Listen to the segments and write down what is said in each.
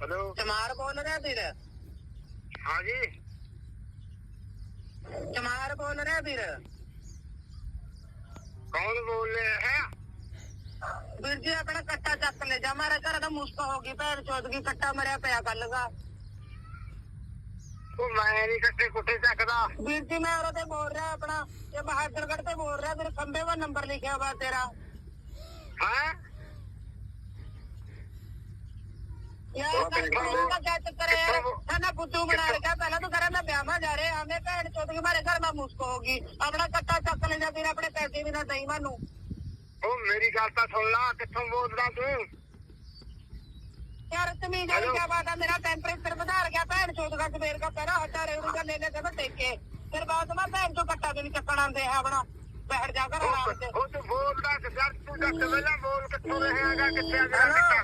Hello ਚਮਾਰ ਬੋਲ ਰਿਹਾ ਵੀਰ हाँ जी ਚਮਾਰ ਬੋਲ ਰਿਹਾ ਵੀਰ कौन बोल रहे हैं ਵੀਰ ਜੀ ਆਪਣਾ ਕੱਟਾ ਚੱਕ ਲੈ ਜਾ ਮਾਰੇ ਘਰ ਦਾ ਮੁਸਕ ਹੋ ਗਈ ਭੈਣ ਚੋਦ ਕੀ ਕੱਟਾ ਮਰਿਆ ਪਿਆ ਕੱਲ ਦਾ ਉਹ ਮੈਂ ਨਹੀਂ ਕੱਟੇ ਕੁੱਟੇ ਚੱਕਦਾ ਵੀਰ ਜੀ ਮੈਂ ਉਹਦੇ ਤੇ ਬੋਲ ਰਿਹਾ ਆਪਣਾ ਇਹ ਬਹਾਦਰਗੜ੍ਹ ਤੇ ਬੋਲ ਰਿਹਾ ਤੇਰੇ ਖੰਬੇ 'ਵਾ ਨੰਬਰ ਲਿਖਿਆ ਵਾ ਤੇਰਾ ਹਾਂ ਯਾਰ ਦਾ ਕਿਆ ਚੱਕਰ ਹੈ ਯਾਰ ਸਾਨਾ ਬੁੱਧੂ ਬਣਾ ਰਿਹਾ ਪਹਿਲਾਂ ਤੂੰ ਕਰਾਂ ਮੈਂ ਵਿਆਹਾਂ ਜਾ ਰਹੇ। ਆਵੇਂ ਭੈਣ ਚੋਦ ਕੀ ਮਾਰੇ ਘਰ ਦਾ ਮੁਸਕ ਹੋ ਗਈ। ਆਪਣਾ ਕੱਟਾ ਚੱਕ ਲੈ ਜਾ ਵੀਰ ਆਪਣੇ ਪੈਸੇ ਵੀ ਨਾ ਦਈ ਮੈਨੂੰ। ਉਹ ਮੇਰੀ ਗੱਲ ਤਾਂ ਸੁਣ ਲਾ ਕਿੱਥੋਂ ਬੋਲਦਾ ਤੂੰ? ਯਾਰ ਤਮੀਜ਼ ਵਾਲੀ ਕਿਆ ਬਾਤ ਹੈ ਮੇਰਾ ਟੈਂਪਰੇਚਰ ਵਧਾ ਗਿਆ। ਭੈਣ ਚੋਦ ਦਾ ਸਵੇਰ ਦਾ ਪਹਿਰਾ ਹਟਾ ਰੇੜੂ ਦਾ ਲੈ ਲੈ ਕੇ ਟੇਕੇ ਫਿਰ ਬਾਅਦ ਮੈਂ ਭੈਣ ਚੋਂ ਕੱਟਾ ਵੀ ਨਹੀਂ ਚੱਕਣ ਆਉਂਦੇ ਹੈ ਆਪਣਾ। ਬੈਠ ਜਾ ਕਰ ਆਰਾਮ ਤੇ ਉਹ ਤੂੰ ਬੋਲਦਾ ਕਿ ਜਦ ਤੂੰ ਦੱਸ ਪਹਿਲਾਂ ਬੋਲ ਕਿੱਥੋਂ ਰਹੇਗਾ ਕਿੱਥੇ ਆ ਗਿਆ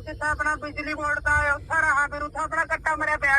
ਤੇ ਆਪਣਾ ਬਿਜਲੀ ਬੋਰਡ ਦਾ ਉੱਥੇ ਰਹਾ ਫਿਰ ਉੱਥੇ ਆਪਣਾ ਕੱਟਾ ਮਰਿਆ ਪਿਆ।